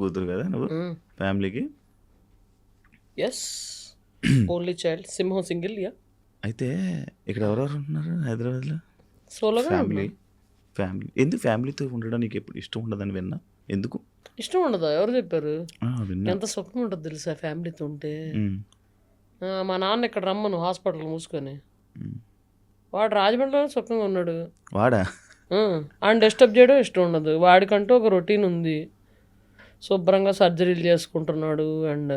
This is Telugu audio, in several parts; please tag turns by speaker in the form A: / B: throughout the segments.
A: కూతురు కదా నువ్వు? ఫ్యామిలీకి?
B: ఎస్ ఓన్లీ చైల్డ్ సింహం సింగిల్ యా
A: అయితే ఇక్కడ ఎవరెవరు ఉంటున్నారు హైదరాబాద్లో?
B: సోలోగా
A: ఫ్యామిలీ ఫ్యామిలీ ఎందుకు ఫ్యామిలీతో ఉండడం నీకు ఎప్పుడు ఇష్టం ఉండదని విన్నా? ఎందుకు?
B: ఇష్టం ఉండదా? ఎవరు చెప్పారు? ఎంత సుఖం ఉంటుంది తెలుసా ఫ్యామిలీతో ఉంటే? మా నాన్న ఇక్కడ రమ్మను హాస్పిటల్ మూసుకొని. వాడు రాజమండ్రిలో సుఖంగా ఉన్నాడు.
A: వాడా?
B: ఆయన డిస్టర్బ్ చేయడం ఇష్టం ఉండదు. వాడికంటూ ఒక రొటీన్ ఉంది. శుభ్రంగా సర్జరీలు చేసుకుంటున్నాడు అండ్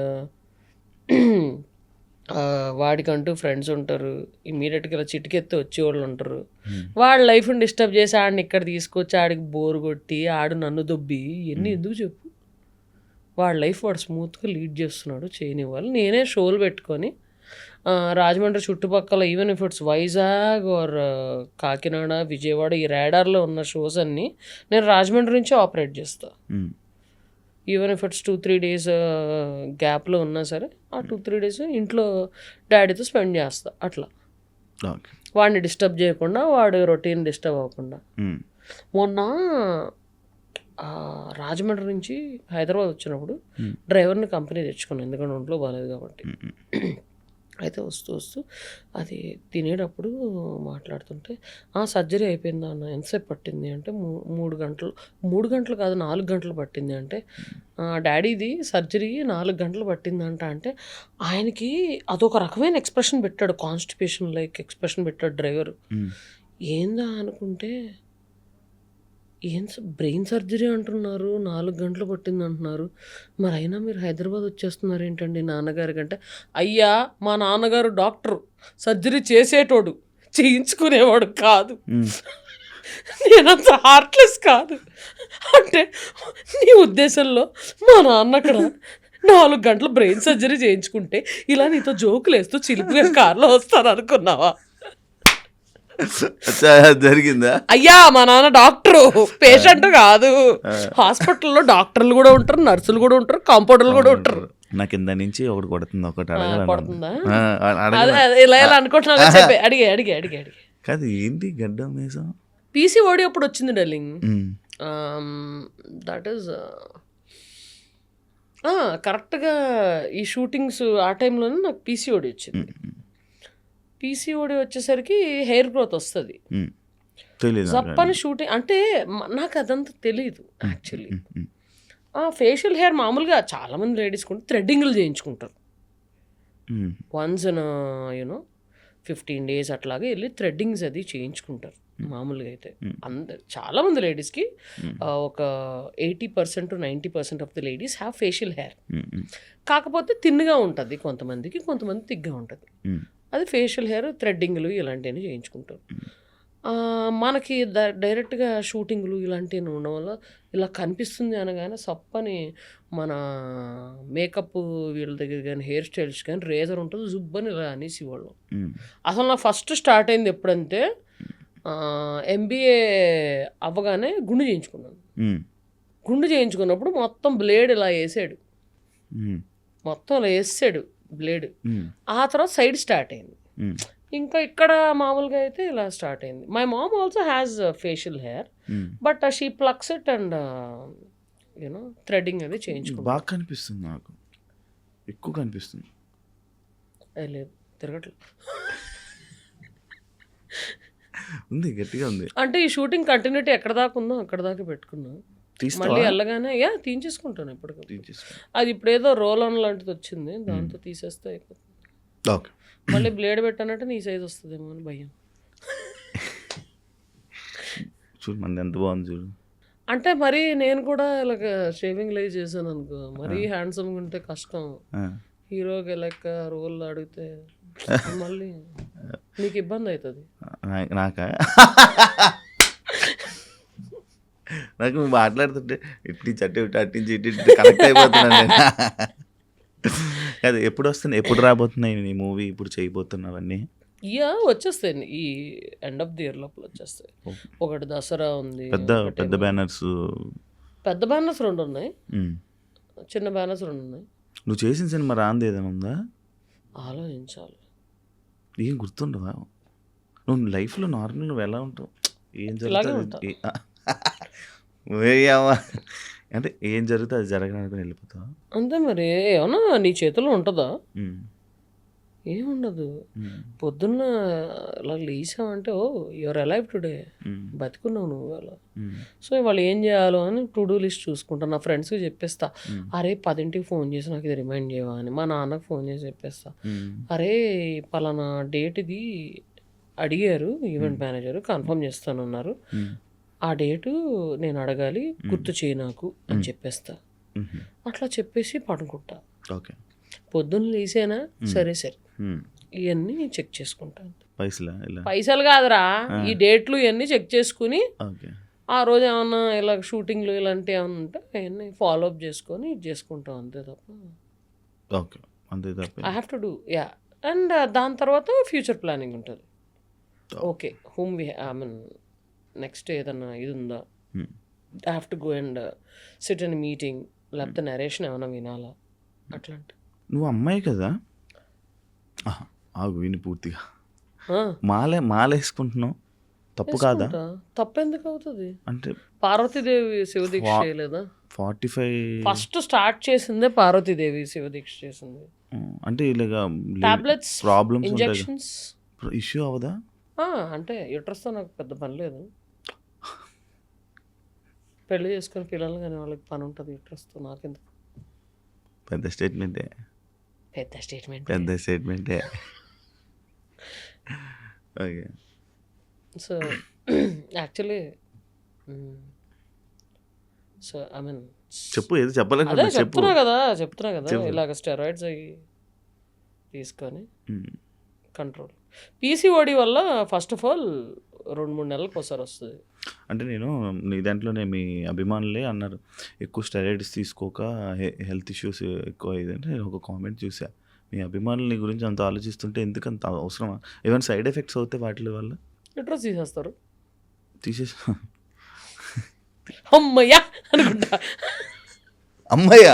B: వాడికంటూ ఫ్రెండ్స్ ఉంటారు. ఇమీడియట్గా ఇలా చిటికెత్తి వచ్చేవాళ్ళు ఉంటారు. వాడి లైఫ్ని డిస్టర్బ్ చేసి ఆడిని ఇక్కడ తీసుకొచ్చి ఆడికి బోర్ కొట్టి ఆడు నన్ను దొబ్బి ఇవన్నీ ఎందుకు చెప్పు? వాడి లైఫ్ వాడు స్మూత్గా లీడ్ చేస్తున్నాడు చేయనివ్వాలి. నేనే షోలు పెట్టుకొని రాజమండ్రి చుట్టుపక్కల even if it's Vizag or Kakinada Vijayawada ఈ రేడార్లో ఉన్న షోస్ అన్నీ నేను రాజమండ్రి నుంచి ఆపరేట్ చేస్తాను
A: ఉమ్,
B: even if it's two three days గ్యాప్లో ఉన్నా సరే ఆ టూ త్రీ డేస్ ఇంట్లో డాడీతో స్పెండ్ చేస్తా అట్లా. వాడిని డిస్టర్బ్ చేయకుండా వాడు రొటీన్ డిస్టర్బ్ అవ్వకుండా.
A: ఉమ్,
B: మొన్న రాజమండ్రి నుంచి హైదరాబాద్ వచ్చినప్పుడు
A: Hmm.
B: డ్రైవర్ని కంపెనీ తెచ్చుకున్నాను ఎందుకంటే ఒంట్లో బాగాలేదు కాబట్టి.
A: ఉమ్.
B: అయితే వస్తూ వస్తూ అది తినేటప్పుడు మాట్లాడుతుంటే ఆ సర్జరీ అయిపోయిందా అన్న? ఎంతసేపు పట్టింది? అంటే మూ- మూడు గంటలు మూడు గంటలు కాదు నాలుగు గంటలు పట్టింది అంటే "ఆ, డాడీది సర్జరీ నాలుగు గంటలు పట్టిందంట అంటే ఆయనకి అదొక రకమైన ఎక్స్ప్రెషన్ పెట్టాడు కాన్స్టిపేషన్ లైక్ ఎక్స్ప్రెషన్ పెట్టాడు డ్రైవర్. ఏందా అనుకుంటే ఏం బ్రెయిన్ సర్జరీ అంటున్నారు. నాలుగు గంటలు పట్టింది అంటున్నారు. మరి అయినా మీరు హైదరాబాద్ వచ్చేస్తున్నారు ఏంటండి నాన్నగారి కంటే? అయ్యా మా నాన్నగారు డాక్టరు. సర్జరీ చేసేటోడు. చేయించుకునేవాడు కాదు. నేనంత హార్ట్లెస్ కాదు. అంటే నీ ఉద్దేశంలో మా నాన్న అక్కడ నాలుగు గంటలు బ్రెయిన్ సర్జరీ చేయించుకుంటే ఇలా నీతో జోకులు వేస్తూ చిలుపుగా కార్లో వస్తాను అనుకున్నావా
A: జరిగిందా?
B: అయ్యా మా నాన్న డాక్టరు. పేషెంట్ కాదు. హాస్పిటల్లో డాక్టర్లు కూడా ఉంటారు నర్సులు కూడా ఉంటారు కాంపౌండర్లు కూడా ఉంటారు.
A: నా కింద నుంచి ఒకటి కొడుతుంది ఒకటి అడగాలి కాదు ఏంటి గడ్డం మీసం?
B: పీసీఓడి అప్పుడు వచ్చింది డార్లింగ్. దట్ ఈస్ కరెక్ట్గా ఈ షూటింగ్స్ ఆ టైంలోనే నాకు పీసీఓడి వచ్చింది. పీసీఓడి వచ్చేసరికి హెయిర్ గ్రోత్ వస్తుంది. జప్పని షూటింగ్ అంటే నాకు అదంతా తెలియదు యాక్చువల్లీ. ఫేషియల్ హెయిర్ మామూలుగా చాలామంది లేడీస్ కూడా థ్రెడ్డింగ్లు చేయించుకుంటారు once in you know fifteen days అట్లాగా వెళ్ళి థ్రెడ్డింగ్స్ అది చేయించుకుంటారు మామూలుగా అయితే. అందరు చాలామంది లేడీస్కి. ఒక eighty percent to ninety percent of the ladies have facial hair కాకపోతే తిన్నుగా ఉంటుంది కొంతమందికి కొంతమంది తిగ్గా ఉంటుంది. అది ఫేషియల్ హెయిర్ థ్రెడ్డింగ్లు ఇలాంటివన్నీ చేయించుకుంటారు. మనకి ద- డైరెక్ట్గా షూటింగ్లు ఇలాంటివి ఉండడం వల్ల ఇలా కనిపిస్తుంది అనగానే సప్పని మన మేకప్ వీళ్ళ దగ్గర కానీ హెయిర్ స్టైల్స్ కానీ రేజర్ ఉంటుంది జుబ్బని ఇలా అనేసి వాళ్ళు. అసలు నా ఫస్ట్ స్టార్ట్ అయింది ఎప్పుడంటే ఎంబీఏ అవ్వగానే గుండు చేయించుకున్నాను. గుండు చేయించుకున్నప్పుడు మొత్తం బ్లేడ్ ఇలా వేసాడు. మొత్తం ఇలా వేసాడు. బ్లేడ్. ఆ తర్వాత సైడ్ స్టార్ట్ అయింది. ఇంకా ఇక్కడ మామూలుగా అయితే ఇలా స్టార్ట్ అయింది. My mom. Also has facial hair. But she plucks it and you know threading అది చేయించుకుంటా
A: బాగా కనిపిస్తుంది నాకు. ఎక్కువ కనిపిస్తుంది.
B: లేదు తిరగట్లేదు.
A: ఉంది గట్టిగా ఉంది.
B: అంటే ఈ షూటింగ్ కంటిన్యూటీ ఎక్కడ దాకా ఉందో అక్కడ దాకా పెట్టుకున్నా.
A: తీస్తావా
B: మళ్ళీ వెళ్ళగానే యా తీయించేసుకుంటాను ఎప్పటికప్పుడు. అది ఇప్పుడు ఏదో రోల్ ఆన్ లాంటిది వచ్చింది దాంతో తీసేస్తే అయిపోతుంది. మళ్ళీ బ్లేడ్ పెట్టానంటే నీ సైజ్ వస్తుందేమో అని భయం.
A: చూడు మంది ఎంత బాగుంది చూడు.
B: అంటే మరి నేను కూడా ఇలాగ షేవింగ్ లైవ్ చేశాను అనుకో మరీ హ్యాండ్సమ్గా ఉంటే కష్టం. హీరోకి లెక్క రోల్ అడిగితే మళ్ళీ నీకు ఇబ్బంది అవుతుంది.
A: నాకా? నాకు నువ్వు మాట్లాడుతుంటే ఇటు నుంచి అటు ఇటు అటు నుంచి ఇటు ఇటు కనెక్ట్ అయిపోతున్నాను నేను. అది ఎప్పుడు వస్తున్నాయి? ఎప్పుడు రాబోతున్నాయి నీ మూవీ ఇప్పుడు చేయబోతున్నావన్నీ?
B: ఇయా వచ్చేస్తాయి. ఈ ఎండ్ ఆఫ్ ది ఇయర్ లోపల వచ్చేస్తాయి. ఒకటి దసరా ఉంది
A: పెద్ద పెద్ద బ్యానర్స్
B: పెద్ద బ్యానర్స్ రెండు ఉన్నాయి. చిన్న బ్యానర్స్ రెండు ఉన్నాయి.
A: నువ్వు చేసిన సినిమా రాంది ఏదైనా ఉందా?
B: ఆలోచించాలి.
A: ఏం గుర్తుండవా? నువ్వు లైఫ్లో నార్మల్ నువ్వు ఎలా ఉంటావు? ఏం జరుగుతుంది. అంటే ఏం జరిగితే అది జరగడానికి వెళ్ళిపోతావా?
B: అంతే మరి. ఏమన్నా నీ చేతిలో ఉంటుందా? ఏముండదు. పొద్దున్న ఇలా లేచావంటే ఓ యువర్ అలైవ్ టుడే. బతికున్నావు నువ్వు అలా సో ఇవాళ ఏం చేయాలో అని టు డూ లిస్ట్ చూసుకుంటా. నా ఫ్రెండ్స్కి చెప్పేస్తా. అరే పదింటికి ఫోన్ చేసి నాకు ఇది రిమైండ్ చేయవా అని. మా నాన్నకు ఫోన్ చేసి చెప్పేస్తా. అరే పలానా డేట్ ఇది అడిగారు ఈవెంట్ మేనేజర్ కన్ఫర్మ్ చేస్తానన్నారు. ఆ డేటు నేను అడగాలి గుర్తు చేయి నాకు అని చెప్పేస్తా. అట్లా చెప్పేసి పడుకుంటా.
A: ఓకే.
B: పొద్దున్న లేసేనా? సరే సరే. ఇవన్నీ చెక్ చేసుకుంటాను
A: పైసలా
B: పైసలు కాదురా. ఈ డేట్లు ఇవన్నీ చెక్ చేసుకుని ఆ రోజు ఏమన్నా ఇలా షూటింగ్లు ఇలాంటివి ఏమన్నా ఉంటే అవన్నీ ఫాలో అప్ చేసుకొని ఇది చేసుకుంటాం అంతే తప్ప.
A: ఓకే. అంతే తప్ప
B: I have to do yeah and దాని తర్వాత ఫ్యూచర్ ప్లానింగ్ ఉంటుంది. Okay. Home we I mean next ఏదన్నా ఇది ఉందా I have to go and sit in meeting లేకపోతే నరేషన్ ఏమైనా వినాలా? అట్లాంటి.
A: నువ్వు అమ్మాయి కదా? ఆగు విని పూర్తిగా. మాలే మాల వేసుకుంటున్నావు తప్పు కాదా?
B: వేసుకుంటా. తప్పెందుకు అవుతుంది?
A: అంటే
B: పార్వతీదేవి శివదీక్ష చేయలేదా?
A: ఫార్టీ ఫైవ్
B: ఫస్ట్ స్టార్ట్ చేసిందే పార్వతీదేవి శివదీక్ష చేసింది.
A: అంటే ఇలాగా
B: టాబ్లెట్స్
A: ప్రాబ్లమ్స్
B: ఇంజెక్షన్స్
A: ఇష్యూ అవదా?
B: అంటే యుట్రస్తో నాకు పెద్ద పని లేదు. పెళ్ళి చేసుకుని పిల్లలు కానీ వాళ్ళకి పని ఉంటుంది యుట్రస్తో నాకెందుకు?
A: పెద్ద స్టేట్మెంటే
B: పెద్ద స్టేట్మెంట్
A: పెద్ద స్టేట్మెంటే okay.
B: So actually so I mean
A: చెప్పు ఏదో
B: అదే
A: చెప్పాలనుకుంటున్నా చెప్పు.
B: చెప్తున్నా కదా చెప్తున్నా కదా. ఇలాగ స్టెరాయిడ్స్ అవి తీసుకొని కంట్రోల్ పీసీఓడి వల్ల ఫస్ట్ ఆఫ్ ఆల్ రెండు మూడు నెలలకు ఒకసారి వస్తుంది.
A: అంటే నేను నీ దాంట్లోనే మీ అభిమానులే అన్నారు. ఎక్కువ స్టెరాయిడ్స్ తీసుకోక హెల్త్ ఇష్యూస్ ఎక్కువ ఇదంటే నేను ఒక కామెంట్ చూసా మీ అభిమానులు నీ గురించి అంత ఆలోచిస్తుంటే ఎందుకు అంత అవసరమా? ఏమైనా సైడ్ ఎఫెక్ట్స్ అవుతాయి వాటి వల్ల?
B: యుట్రస్ తీసేస్తారు?
A: తీసేసి
B: అమ్మయ్యా! అనుకుంటా.
A: అమ్మయ్య!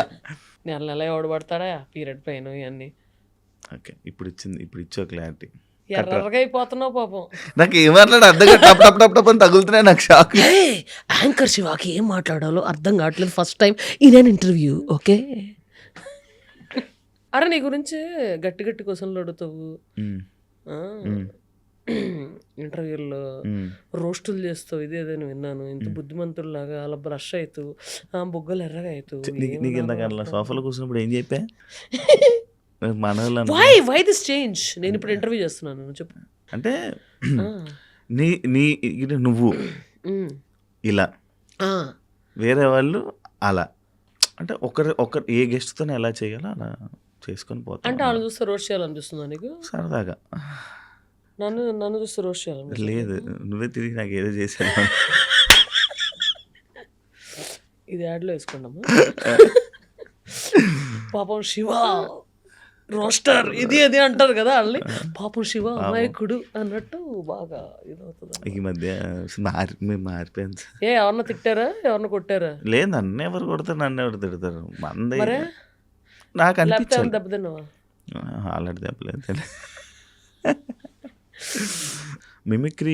B: నెల నెల ఎవడు పడతాడా? పీరియడ్ పెయిన్ ఇవన్నీ.
A: ఓకే ఇప్పుడు ఇచ్చింది ఇప్పుడు ఇచ్చా క్లారిటీ.
B: ఎర్రగా అయిపోతున్నావు పాపం.
A: నాకు ఏం మాట్లాడు అర్థం. టప్ టప్ టప్ టప్ అని తగులుతున్నాయి నాకు షాక్
B: యాంకర్ శివాకి ఏం మాట్లాడాలో అర్థం కావట్లేదు ఫస్ట్ టైం ఇదే ఇంటర్వ్యూ ఓకే అరే నీ గురించి గట్టి గట్టి క్వశ్చన్లు అడుగుతావు. ఇంటర్వ్యూల్లో. రోస్టులు చేస్తావు ఇదే ఏదైనా విన్నాను. ఇంత బుద్ధిమంతుల్లాగా అలా బ్రష్ అవుతావు ఆ, బుగ్గలు ఎర్రగా అవుతావు
A: నీకు అట్లా సోఫాలో కూర్చున్నప్పుడు ఏం చెప్పా?
B: వై వై దిస్ చేంజ్ నేను ఇప్పుడు ఇంటర్వ్యూ చేస్తున్నాను చెప్పు.
A: అంటే నీ నీ ఇది నువ్వు. ఇలా. వేరే వాళ్ళు అలా. అంటే ఒకరి ఒకరు ఏ గెస్ట్తో ఎలా చేయాలో అలా చేసుకొని
B: అంటే
A: పోతాం
B: వాళ్ళు చూస్తే రోస్ట్ చేయాలనిపిస్తుందా నీకు?
A: సరదాగా.
B: నన్ను నన్ను చూస్తే రోస్ట్ చేయాలనిపిస్తుంది
A: లేదు నువ్వే తిరిగి నాకు ఏదో చేశాను
B: ఇది యాడ్లో వేసుకోండమ్మా. పాపం శివ. రోస్టర్ ఇది అది అంటారు కదా వాళ్ళని. పాపం శివ అమాయకుడు అన్నట్టు బాగా ఇదవుతుంది.
A: ఈ మధ్య మారి మేము మారిపోయాం.
B: ఏ ఎవరన్నా తిట్టారా? ఎవరన్నా కొట్టారా?
A: లేదు నన్ను ఎవరు కొడతారు నన్ను ఎవరు తిడతారు? మంది నాకు అనిపించాలి.
B: దెబ్బతిన్నావా?
A: Already దెబ్బలేదు mimicry